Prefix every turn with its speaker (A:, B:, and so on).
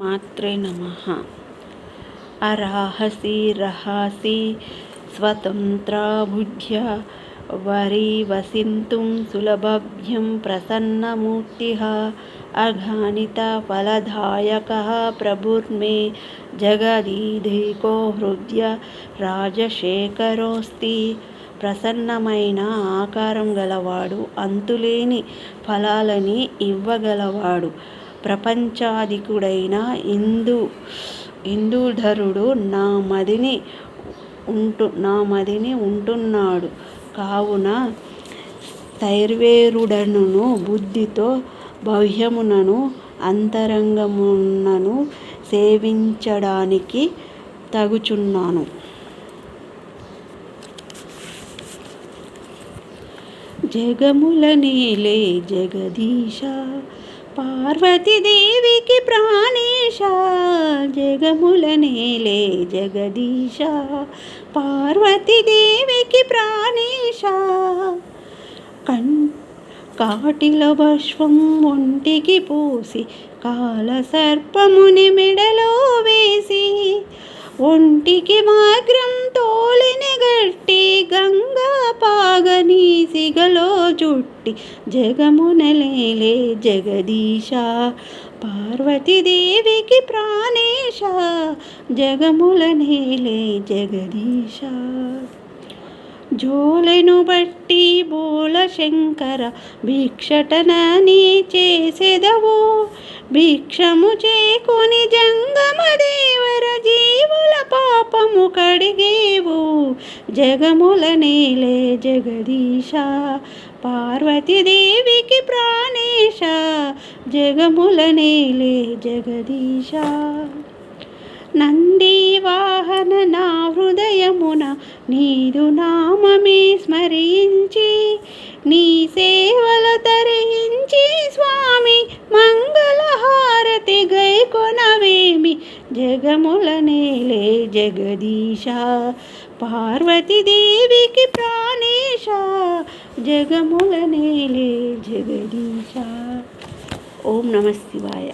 A: మాత్రే నమ. అర్హసి రహసి వరి వరీవసింతుం సులభభ్యం అఘానిత ఫలదాయక ప్రభుర్మే జగదీధికో హృద్య రాజశేఖరోస్తి. ప్రసన్నమైన ఆకారం గలవాడు అంతులేని ఫలాలని ఇవ్వగలవాడు. ప్రపంచాధికుడైన ఇందు ఇందూధరుడు నా మదిని ఉంటు నా మదిని ఉంటున్నాడు. కావున స్థైర్వేరుడనును బుద్ధితో బాహ్యమునను అంతరంగమునను సేవించడానికి తగుచున్నాను. జగముల నేలే జగదీశ పార్వతీదేవికి ప్రాణేశ జగములనేలే జగదీశ. పార్వతీదేవికి ప్రాణేశ కన్ కాటిల బష్వం ఒంటికి పూసి కాలసర్పముని మెడలో వేసి ఒంటికి మాగ్రం తోలిని గట్టి గంగా పాగని పుట్టి జగమునలేలే జగదీశ పార్వతీదేవికి ప్రాణేశ జగముల నేలే జగదీశ. జోలెను బట్టి బోల శంకర భిక్షటనని చేసెదవు భిక్షము చేకొని జ జగముల నేలే జగదీశ పార్వతీదేవికి ప్రాణేశ జగముల నేలే జగదీశ. నంది వాహన నా హృదయమున నీదు నామమే స్మరించి నీ గైకొనవేమి జగముల నేలే జగదీశ పార్వతీదేవికి ప్రాణేశ జగముల నేలే జగదీశ ఓం నమ శివాయ